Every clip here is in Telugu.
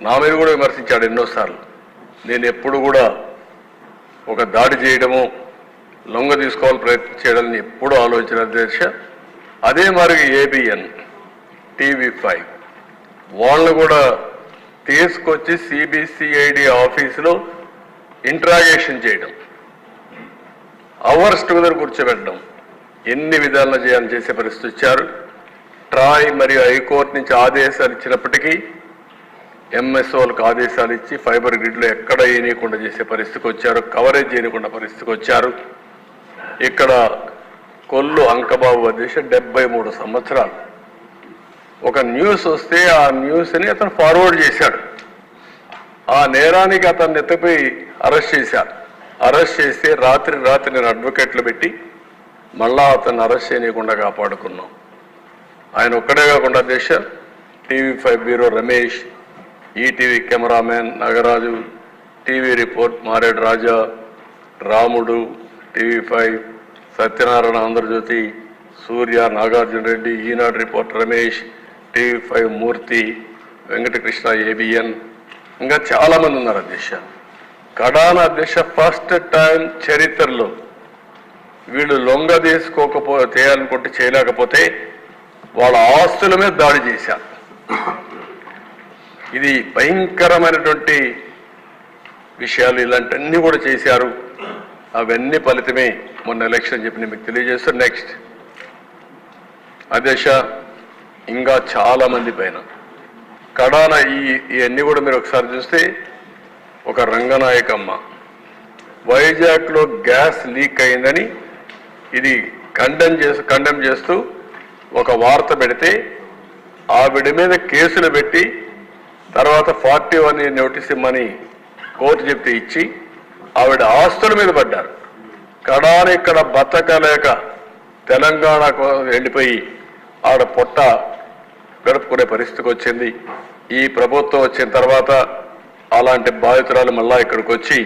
నా మీద కూడా విమర్శించాడు ఎన్నోసార్లు. నేను ఎప్పుడు కూడా ఒక దాడి చేయడము లొంగ తీసుకోవాలని ప్రయత్నం చేయడాన్ని ఎప్పుడూ ఆలోచన అధ్యక్ష అదే మరి ఏబిఎన్ టీవీ ఫైవ్ వాళ్ళు కూడా తీసుకొచ్చి సిబిసిఐడి ఆఫీసులో ఇంట్రాగేషన్ చేయడం. అవర్స్ టుగెదర్ కూర్చోబెట్టడం. ఎన్ని విధాలను చేయాలని చేసే పరిస్థితి వచ్చారు. ట్రాయ్ మరియు హైకోర్టు నుంచి ఆదేశాలు ఇచ్చినప్పటికీ ఎంఎస్ఓలకు ఆదేశాలు ఇచ్చి ఫైబర్ గ్రిడ్లో ఎక్కడ వేయనీయకుండా చేసే పరిస్థితికి వచ్చారు కవరేజ్ చేయకుండా పరిస్థితికి వచ్చారు. ఇక్కడ కొల్లు అంకబాబు అధ్యక్ష డెబ్బై మూడు సంవత్సరాలు. ఒక న్యూస్ వస్తే ఆ న్యూస్ని అతను ఫార్వర్డ్ చేశాడు. ఆ నేరానికి అతన్ని ఎత్తిపోయి అరెస్ట్ చేశారు. అరెస్ట్ చేస్తే రాత్రి రాత్రి నేను అడ్వకేట్లు పెట్టి మళ్ళా అతన్ని అరెస్ట్ చేయకుండా కాపాడుకున్నాం. ఆయన ఒక్కడే కాకుండా దేశ TV five bureau Ramesh ETV cameraman Nagaraju TV report Maredu Raja Ramudu TV five Satyanarayana Andhra Jyothi Surya Nagarjuna Reddy Eenadu report Ramesh TV five Murthy Venkatakrishna ABN. ఇంకా చాలామంది ఉన్నారు అధ్యక్ష. కడాన అధ్యక్ష ఫస్ట్ టైం చరిత్రలో వీళ్ళు లొంగ తీసుకోకపో చేయాలనుకుంటే చేయలేకపోతే వాళ్ళ ఆస్తుల మీద దాడి చేశారు ఇది భయంకరమైనటువంటి విషయాలు ఇలాంటివన్నీ కూడా చేశారు. అవన్నీ ఫలితమే మొన్న ఎలక్షన్ చెప్పి నేను మీకు తెలియజేస్తాను. నెక్స్ట్ అదేశ ఇంకా చాలామంది పైన. కడాన ఈ ఇవన్నీ కూడా మీరు ఒకసారి చూస్తే ఒక రంగనాయకమ్మ. వైజాగ్లో గ్యాస్ లీక్ అయిందని ఇది కండెమ్ చేస్తూ కండెమ్ చేస్తూ ఒక వార్త పెడితే ఆవిడ మీద కేసులు పెట్టి తర్వాత ఫార్టీ వన్ నోటీస్ ఇమ్మని కోర్టు చెప్తే ఇచ్చి ఆవిడ ఆస్తుల మీద పడ్డారు. కడాన ఇక్కడ బతకలేక తెలంగాణకు వెళ్ళిపోయి ఆవిడ పొట్ట గడుపుకునే పరిస్థితికి వచ్చింది. ఈ ప్రభుత్వం వచ్చిన తర్వాత అలాంటి బాధితురాలు మళ్ళా ఇక్కడికి వచ్చి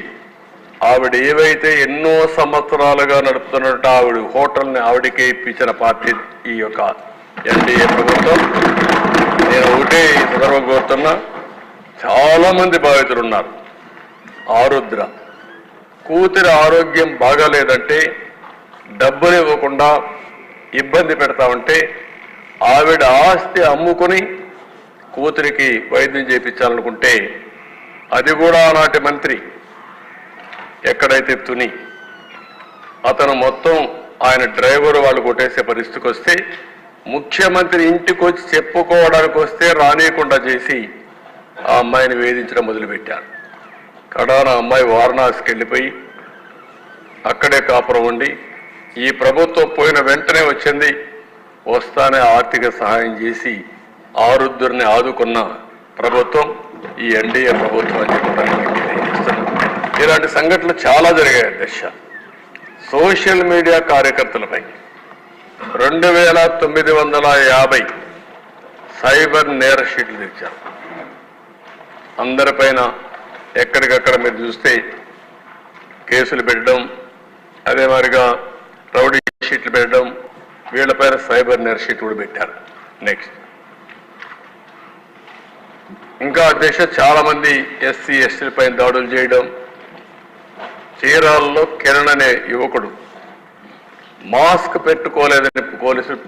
ఆవిడ ఏవైతే ఎన్నో సంవత్సరాలుగా నడుపుతున్నట్టు ఆవిడ హోటల్ని ఆవిడకే ఇప్పించిన పార్టీ ఈ యొక్క ఎన్డీఏ ప్రభుత్వం. నేను ఒకటే ఈ సందర్భం కోరుతున్నా. చాలా మంది బాధితులు ఉన్నారు. ఆరుద్ర. కూతురి ఆరోగ్యం బాగాలేదంటే డబ్బులు ఇవ్వకుండా ఇబ్బంది పెడతామంటే ఆవిడ ఆస్తి అమ్ముకుని కూతురికి వైద్యం చేయించాలనుకుంటే అది కూడా ఆనాటి మంత్రి. ఎక్కడైతే తుని అతను మొత్తం ఆయన డ్రైవర్ వాళ్ళు కొట్టేసే పరిస్థితికి వస్తే ముఖ్యమంత్రి ఇంటికి వచ్చి చెప్పుకోవడానికి వస్తే రానియకుండా చేసి ఆ అమ్మాయిని వేధించడం మొదలుపెట్టారు. కడాన అమ్మాయి వారణాసికి వెళ్ళిపోయి అక్కడే కాపురం ఉండి ఈ ప్రభుత్వం పోయిన వెంటనే వచ్చింది వస్తానే ఆర్థిక సహాయం చేసి ఆరుద్దురిని ఆదుకున్న ప్రభుత్వం ఈ ఎన్డీఏ ప్రభుత్వం అని చెప్పడానికి ఇలాంటి సంఘటనలు చాలా జరిగాయి దశ సోషల్ మీడియా కార్యకర్తలపై రెండు వేల తొమ్మిది వందల యాభై సైబర్ నేర షీట్లు తెచ్చారు అందరిపైన ఎక్కడికక్కడ మీరు చూస్తే కేసులు పెట్టడం అదే మాదిరిగా రౌడీ షీట్లు పెట్టడం వీళ్ళపైన సైబర్ నేర షీట్ కూడా పెట్టారు. నెక్స్ట్ ఇంకా అధ్యక్ష చాలామంది ఎస్సీ ఎస్టీలపైన దాడులు చేయడం. చీరాలలో కిరణ్ అనే యువకుడు మాస్క్ పెట్టుకోలేదని పోలీసులు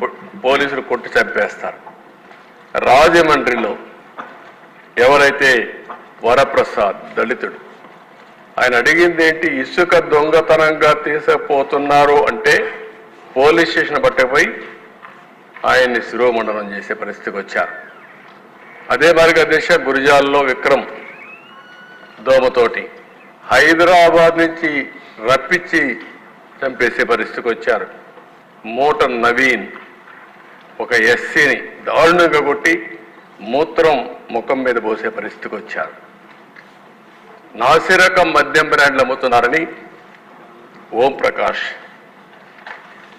పోలీసులు కొట్టి చంపేస్తారు. రాజమండ్రిలో ఎవరైతే వరప్రసాద్ దళితుడు. ఆయన అడిగింది ఏంటి ఇసుక దొంగతనంగా తీసుకుపోతున్నారు అంటే పోలీస్ స్టేషన్ పట్టకపోయి ఆయన్ని శిరోమండనం చేసే పరిస్థితికి వచ్చారు. అదే మరిగా గురిజాల్లో విక్రమ్ దోమతోటి హైదరాబాద్ నుంచి రప్పించి చంపేసే పరిస్థితికి వచ్చారు. మూట నవీన్ ఒక ఎస్సీని దారుణంగా కొట్టి మూత్రం ముఖం మీద పోసే పరిస్థితికి వచ్చారు. నాసిరకం మద్యం బ్రాండ్లు అమ్ముతున్నారని ఓం ప్రకాష్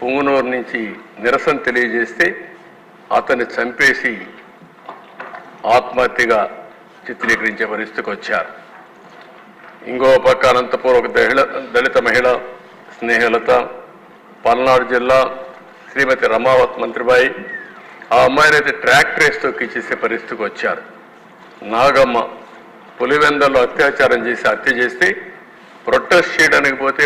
పుంగునూరు నుంచి నిరసన తెలియజేస్తే అతన్ని చంపేసి ఆత్మహత్యగా చిత్రీకరించే పరిస్థితికి వచ్చారు. ఇంకో పక్క అనంతపూర్ ఒక దళిత మహిళ స్నేహలత పల్నాడు జిల్లా శ్రీమతి రమావత్ మంత్రిబాయి ఆ అమ్మాయినైతే అయితే ట్రాక్టర్ వేసి తొక్కిచ్చేసే పరిస్థితికి వచ్చారు. నాగమ్మ పులివెందల్లో అత్యాచారం చేసి హత్య చేస్తే ప్రొటెస్ట్ చేయడానికి పోతే